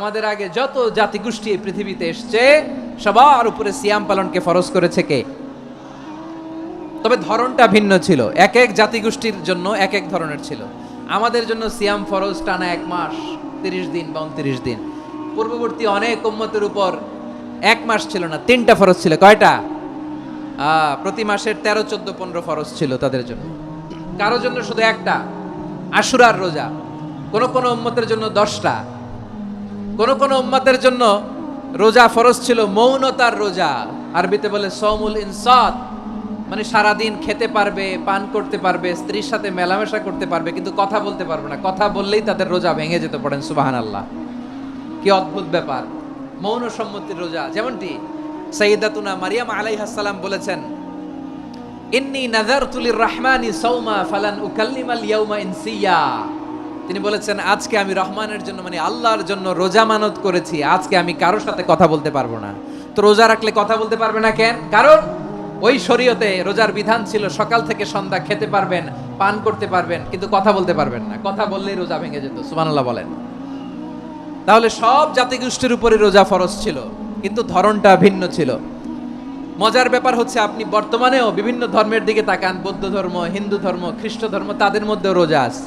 আমাদের আগে যত জাতিগোষ্ঠী এই পৃথিবীতে এসছে, সবার উপরে সিয়াম পালনকে ফরজ করেছে কে? তবে ধরনটা ভিন্ন ছিল। এক এক জাতিগোষ্ঠীর জন্য এক এক ধরনের ছিল। আমাদের জন্য সিয়াম ফরজ টানা এক মাস, তিরিশ দিন বা উনত্রিশ দিন। পূর্ববর্তী অনেক উম্মতের উপর এক মাস ছিল না, তিনটা ফরজ ছিল। কয়টা? প্রতি মাসের তেরো, চোদ্দ, পনেরো ফরজ ছিল তাদের জন্য। কারোর জন্য শুধু একটা, আশুরার রোজা। কোন কোন উম্মতের জন্য দশটা। কোন কোন উম্মতের জন্য রোজা ফরজ ছিল, মৌনতার রোজা। আরবিতে বলে সৌমুল ইনসাত মানে সারাদিন খেতে পারবে, পান করতে পারবে, স্ত্রীর সাথে মেলামেশা করতে পারবে, কিন্তু কথা বলতে পারবে না। কথা বললেই তাদের রোজা ভেঙে যেতে পারেন সুবাহান আল্লাহ কি অদ্ভুত ব্যাপার। মৌন সম্মতির রোজা, যেমনটি সৈয়দাতুনা মারিয়াম আলাইহাসাল্লাম বলেছেন, ইন্নি নাজারতুলির রহমানি সৌমা ফালান উকাল্লিমাল ইয়াউমা ইনসিয়া। তিনি বলেছেন, আজকে আমি রহমানের জন্য মানে আল্লাহর জন্য রোজা মানত করেছি। আজকে আমি কারোর সাথে কথা বলতে পারব না। তো রোজা রাখলে কথা বলতে পারবে না কেন? কারণ ওই শরীয়তে রোজার বিধান ছিল, সকাল থেকে সন্ধ্যা খেতে পারবেন, পান করতে পারবেন, কিন্তু কথা বলতে পারবেন না। কথা বললেই রোজা ভেঙে যেত, সুবহানাল্লাহ বলেন। তাহলে সব জাতিগোষ্ঠীর উপরে রোজা ফরজ ছিল, কিন্তু ধরনটা ভিন্ন ছিল। মজার ব্যাপার হচ্ছে, আপনি বর্তমানেও বিভিন্ন ধর্মের দিকে তাকান, বৌদ্ধ ধর্ম, হিন্দু ধর্ম, খ্রিস্ট ধর্ম, তাদের মধ্যেও রোজা আছে।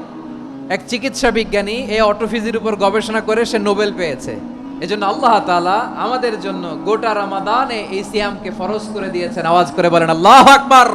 এক চিকিৎসা বিজ্ঞানী এই অটোফিজির উপর গবেষণা করে সে নোবেল পেয়েছে। এজন্য আল্লাহ তালা আমাদের জন্য গোটা রামাদানে এই সিয়ামকে ফরজ করে দিয়েছেন। আওয়াজ করে বলেন, আল্লাহ আকবার!